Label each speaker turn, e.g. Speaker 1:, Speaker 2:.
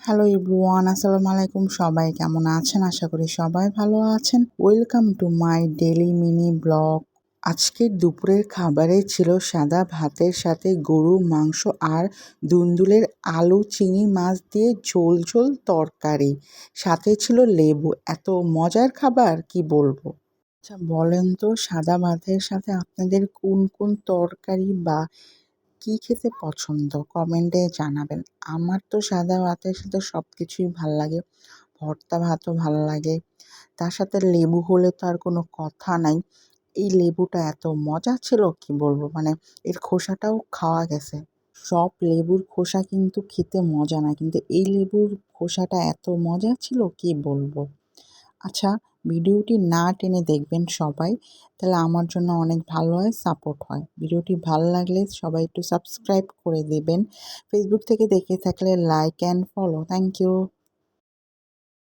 Speaker 1: Hello ইব্রুয়ান আসসালামু আলাইকুম। সবাই কেমন আছেন? আশা করি সবাই ভালো আছেন। Welcome to my daily mini blog আজকের দুপুরের খাবারে ছিল সাদা ভাতের সাথে গরু মাংস আর দুন্দুলের আলু, চিংড়ি মাছ দিয়ে ঝোল ঝোল তরকারি। সাথে ছিল লেবু। এত মজার খাবার, কি বলব? আচ্ছা বলেন তো সাদা ভাতের সাথে আপনাদের কোন কোন তরকারি বা কী খেতে পছন্দ? কমেন্টে জানাবেন। আমার তো সাদা ভাতের সাথে সব কিছুই ভালো লাগে। ভর্তা ভাতও ভালো লাগে। তার সাথে লেবু হলে তো আর কোনো কথা নাই। এই লেবুটা এত মজা ছিল, কি বলব? মানে এর খোসাটাও খাওয়া গেছে। সব লেবুর খোসা কিন্তু খেতে মজা না। কিন্তু এই লেবুর খোসাটা এত মজা ছিল, কি বলব? আচ্ছা ভিডিওটি না টেনে দেখবেন সবাই, তাহলে আমার জন্য অনেক ভালো হয় সাপোর্ট হয়। ভিডিওটি ভালো লাগলে সবাই একটু সাবস্ক্রাইব করে দেবেন। ফেসবুক থেকে দেখে থাকলে like and follow thank you